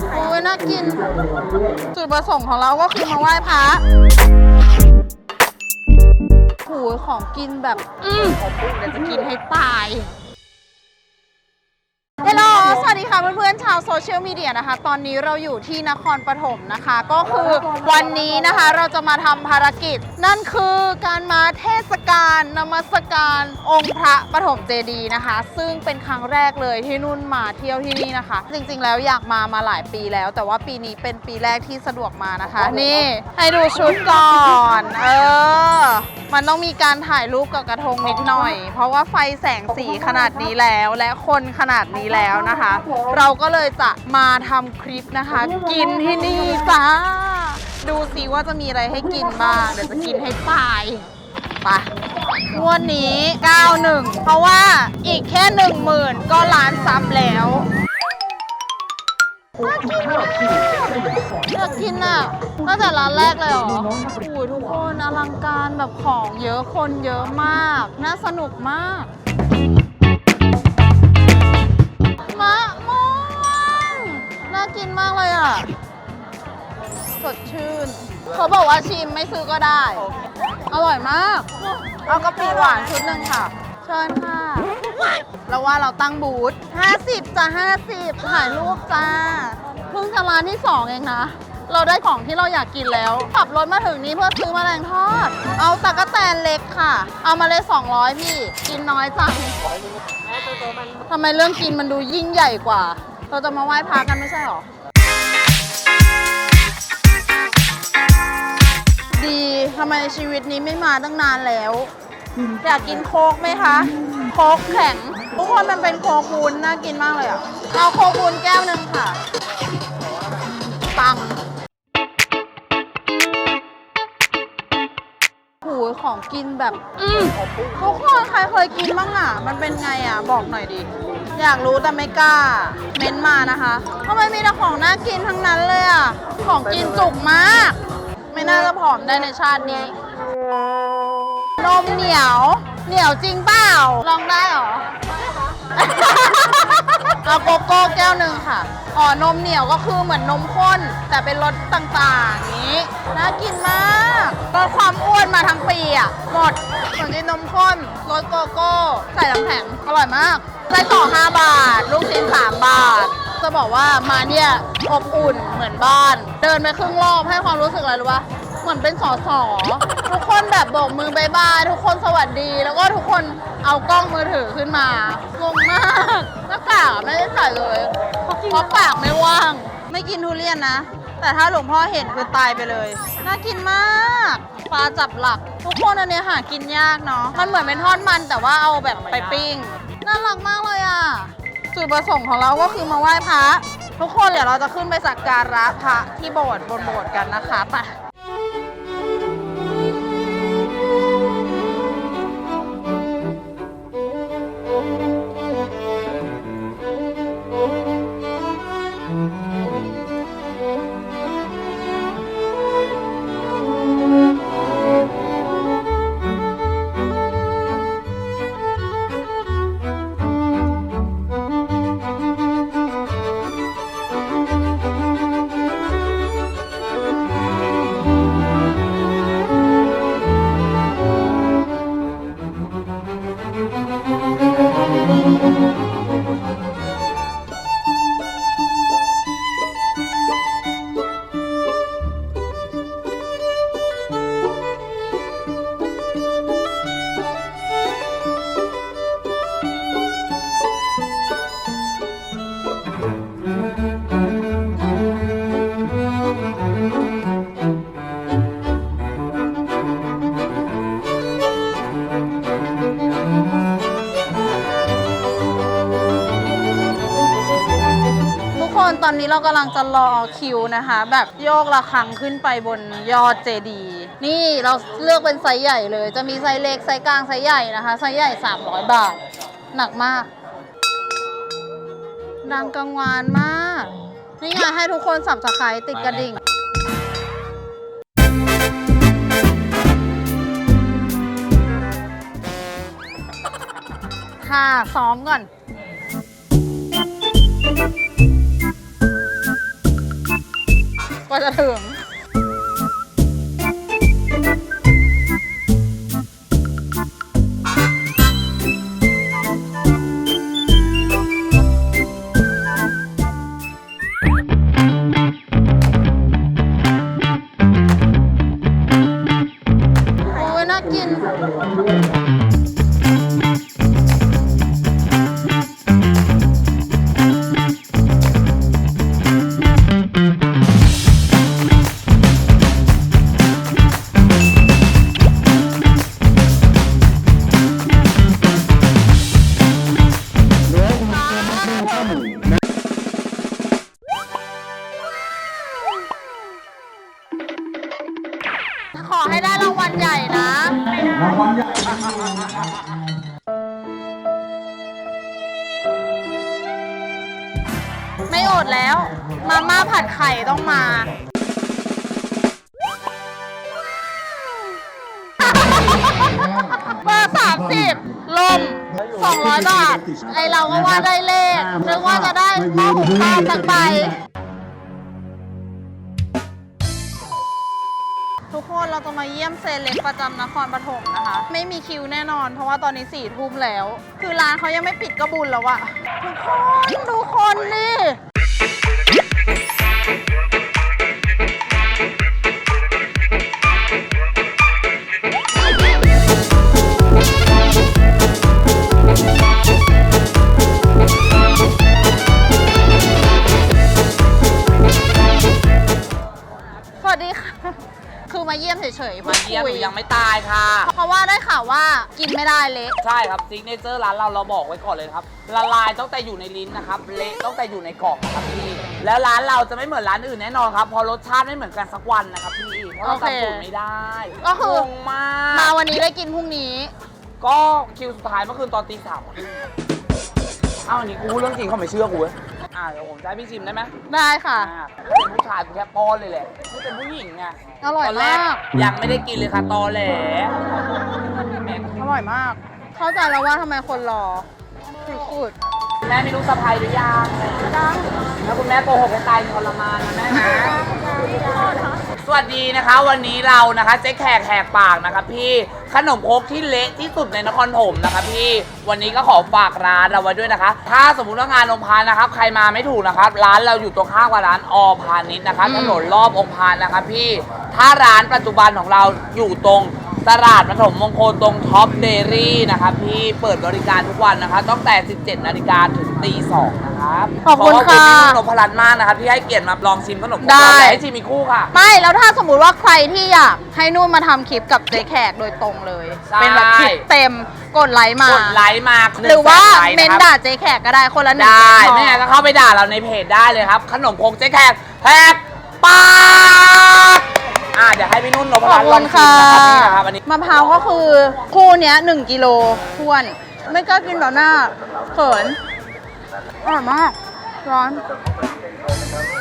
โอ้ยน่ากิน จุดประสงค์ของเราก็คือมาไหว้พระหูยของกินแบบ อืมเดี๋ยวจะกินให้ตาย วัสดีค่ะเพื่อนๆชาวโซเชียลมีเดียนะคะ ตอนนี้เราอยู่ที่นครปฐมนะคะ ก็คือวันนี้นะคะเราจะมาทำภารกิจ นั่นคือการมาเทศกาลนมัสการองค์พระปฐมเจดีย์นะคะ ซึ่งเป็นครั้งแรกเลยที่นุ่นมาเที่ยวที่นี่นะคะ จริงๆแล้วอยากมามาหลายปีแล้ว แต่ว่าปีนี้เป็นปีแรกที่สะดวกมานะคะ นี่ให้ดูชุดก่อน เออ มันต้องมีการถ่ายรูปกับกระทงนิดหน่อย เพราะว่าไฟแสงสีขนาดนี้แล้วและคนขนาดนี้แล้วนะคะ เราก็เลยจะมาทำคลิปนะคะ กินที่นี่จ้า ดูสิว่าจะมีอะไรให้กินบ้างเดี๋ยวจะกินให้ตายไปงวดนี้ 91 เพราะว่าอีกแค่ 10,000 ก็ล้านซับแล้วน่ากินมาก อยากกินอะตั้งแต่ร้านแรกเลยเหรอโอ้โหทุกคนอลังการแบบของเยอะคนเยอะมาก น่าสนุกมากมะม่วงน่ากินมากเลยอะ สดชื่น เขาบอกว่าชิมไม่ซื้อก็ได้ อร่อยมาก เอากะปิหวานชุดหนึ่งค่ะ เชิญค่ะ แล้วว่าเราตั้งบูธ50จ้ะ50ถ่ายรูปจ้า เพิ่งจะร้านที่2เองนะ เราได้ของที่เราอยากกินแล้ว ขับรถมาถึงนี้เพื่อซื้อมแมลงทอด เอาตะกะแตนเล็กค่ะ เอามาเลย 200 พี่ กินน้อยจังทำไมเรื่องกินมันดูยิ่งใหญ่กว่า เราจะมาไหว้พระกันไม่ใช่หรอ ดีทำไมชีวิตนี้ไม่มาตั้งนานแล้ว อยากกินโคกไหมคะ โคกแข็ง ทุกคนมันเป็นโค้กวุ้นน่ากินมากเลยอะ เอาโค้กวุ้นแก้วหนึ่งค่ะ ปังหูยของกินแบบ อืมทุกคนใครเคยกินบ้างอะ มันเป็นไงอะ บอกหน่อยดิ อยากรู้แต่ไม่กล้า เม้นมานะคะทำไมมีแต่ของน่ากินทั้งนั้นเลยอะ ของกินจุกมาก ไม่น่าจะผอมได้ในชาตินี้ นมเหนียว เหนียวจริงเปล่า ลองได้ เอาโกโก้แก้วหนึ่งค่ะ อ๋อนมเหนียวก็คือเหมือนนมข้น แต่เป็นรสต่างๆนี้ น่ากินมากลดความอ้วนมาทั้งปีอะ หมดส่วนที่นมข้นรสโกโก้ ใส่น้ำแข็งอร่อยมากไส้กรอก5บาท ลูกชิ้น3บาท จะบอกว่ามาเนี่ยอบอุ่นเหมือนบ้าน เดินไปครึ่งรอบให้ความรู้สึกอะไรรู้ปะ เหมือนเป็นสอสอทุกคนแบบโบกมือบายบายทุกคนสวัสดี แล้วก็ทุกคนเอากล้องมือถือขึ้นมางงมากหน้ากากอะไม่ได้ใส่เลยเพราะปากไม่ว่าง ไม่กินทุเรียนนะ แต่ถ้าหลวงพ่อเห็นคือตายไปเลย น่ากินมากปลาจับหลัก ทุกคนอันเนี้ยหากินยากเนาะมันเหมือนเป็นทอดมันแต่ว่าเอาแบบไปปิ้งน่ารักมากเลยอะจุดประสงค์ของเราก็คือมาไหว้พระทุกคนเดี๋ยวเราจะขึ้นไปสักการะพระที่โบสถ์บนโบสถ์กันนะคะไป เรากำลังจะรอคิวนะคะ แบบโยกระฆังขึ้นไปบนยอดเจดีนี่เราเลือกเป็นไซส์ใหญ่เลย จะมีไซส์เล็กไซส์กลางไซส์ใหญ่นะคะ ไซส์ใหญ่ 300 บาท หนักมากดังกังวานมาก นี่ไงให้ทุกคนสับสไครติดกระดิ่งค่ะซ้อมก่อน Pode dar แล้ว มาม่าผัดไข่ต้องมา เบอร์สามสิบลมสองร้อยบาท ไอเราก็ว่าได้เลขนึกว่าจะได้หม้อหุงข้าวสักใบทุกคนเราจะมาเยี่ยมเซเลบประจำนครปฐมนะคะ ไม่มีคิวแน่นอน เพราะว่าตอนนี้สี่ทุ่มแล้ว คือร้านเขายังไม่ปิดก็บุญแล้วอะทุกคนดูคนนี่ หนูยังไม่ตายค่ะ เพราะว่าได้ข่าวว่ากินไม่ได้เละ ใช่ครับซิกเนเจอร์ร้านเราเราบอกไว้ก่อนเลยนะครับละลายตั้งแต่อยู่ในลิ้นนะครับเละตั้งแต่อยู่ในกล่องนะครับพี่แล้วร้านเราจะไม่เหมือนร้านอื่นแน่นอนครับเพอรสชาติไม่เหมือนกันสักวันนะครับพี่เพราะเราโอเคจำสูตรไม่ได้ก็คือ งงมากมาวันนี้ได้กินพรุ่งนี้ ก็คิวสุดท้ายเมื่อคืนตอนตีสามครึ่งเอ้าอันนี้กูพูดเรื่องจริงเขาไม่เชื่อกูเว้ยอ่า เดี๋ยวผมจะให้พี่ชิมได้ไหมได้ค่ะ อ่าเป็นผู้ชายกูแค่ป้อนเลยแหละไม่เป็นผู้หญิงไงอร่อยตอนแรกมาก ยังไม่ได้กินเลยค่ะตอแหลอร่อยมาก เข้าใจแล้วว่าทำไมคนรอสุดแม่มีลูกสะใภ้หรือยังๆดังถ้าคุณแม่โกหกให้ตายทรมานนะแม่นะส วัสดีนะคะ วันนี้เรานะคะเจ๊แขกแหกปากนะคะพี่ขนมครกที่เละที่สุดในนครถมนะคะพี่วันนี้ก็ขอฝากร้านเราไว้ด้วยนะคะ ถ้าสมมติว่างานองค์พานนะครับ ใครมาไม่ถูกนะครับ ร้านเราอยู่ตรงข้ามกับร้านอพานิชนะคะถนนรอบองค์พานนะคะพี่ถ้าร้านปัจจุบันของเราอยู่ตรง ตลาดปฐมมงคลตรงท็อปเดรี่นะคะพี่เปิดบริการทุกวันนะคะตั้งแต่ 17 นาฬิกาถึงตี2นะครับขอบคุณขอบค่ะพี่นุ่นนพรัตน์มากนะครับที่ให้เกียรติมาลองชิมขนมครกได้เราอยากให้ชิมอีกคู่ค่ะ ไม่ แล้วถ้าสมมติว่าใครที่อยากให้นุ่นมาทำคลิปกับเจ๊แขกโดยตรงเลย ใช่ เป็นแบบคลิปเต็มกดไลค์มากดไลค์มาหรือว่า100,000ไลค์เมนนะครับด่าเจ๊แขกก็ได้คนละหนึ่งได้เมนพอ ไม่งั้นก็เข้าไปด่าเราในเพจได้เลยครับ ขนมครกเจ๊แขกแหกปาก อ่าเดี๋ยวให้พี่นุ่นนพขรัอบตน์ลคุองณชิมค่ะนะครับนี่นะครับอันนี้มะพร้าวก็คือคู่เนี้ยหนึ่งกิโลท้วน ไม่กล้ากินต่อหน้าเขินอร่อยมาก ร้อน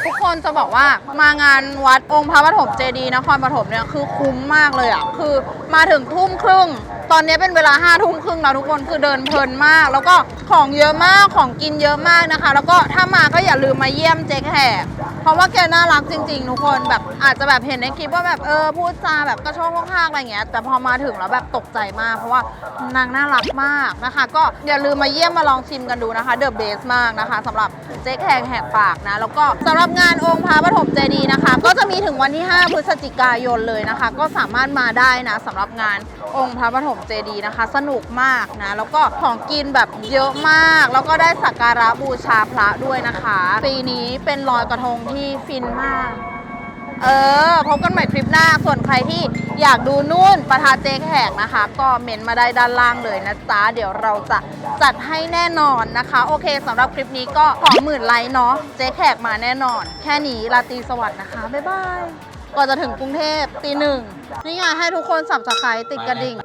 ทุกคนจะบอกว่ามางานวัดองค์พระปฐมเจดีย์นครปฐมเนี่ยคือคุ้มมากเลยอะ คือมาถึงทุ่มครึ่ง ตอนนี้เป็นเวลาห้าทุ่มครึ่งแล้วทุกคนคือเดินเพลินมาก แล้วก็ของเยอะมากของกินเยอะมากนะคะ แล้วก็ถ้ามาก็อย่าลืมมาเยี่ยมเจ๊แขกเพราะว่าแกน่ารักจริง ๆ ทุกคนแบบอาจจะแบบเห็นในคลิปว่าแบบเออพูดจาแบบกระโชกข้างๆอะไรเงี้ยแต่พอมาถึงแล้วแบบตกใจมากเพราะว่านางน่ารักมากนะคะ ก็อย่าลืมมาเยี่ยมมาลองชิมกันดูนะคะเดอะเบสมากนะคะสำหรับเจ๊แขกแหกปากนะแล้วก็สำหรับงานองค์พระปฐมเจดีย์นะคะ ก็จะมี วันที่ 5 พฤศจิกายนเลยนะคะ ก็สามารถมาได้นะสำหรับงานองค์พระปฐมเจดีย์นะคะ สนุกมากนะแล้วก็ของกินแบบเยอะมาก แล้วก็ได้สักการะบูชาพระด้วยนะคะ ปีนี้เป็นลอยกระทงที่ฟินมาก เออ พบกันใหม่คลิปหน้า ส่วนใครที่อยากดูนู่นประทาเจ๊แขกนะคะ ก็เมนมาได้ด้านล่างเลยนะจ๊ะ เดี๋ยวเราจะจัดให้แน่นอนนะคะ โอเคสำหรับคลิปนี้ก็ขอหมื่นไลค์เนาะ เจ๊แขกมาแน่นอน แค่นี้ราตรีสวัสดิ์นะคะ บ๊ายบาย ก่อนจะถึงกรุงเทพตีหนึ่งนี่ไงให้ทุกคนสับสไครติดกระดิ่ง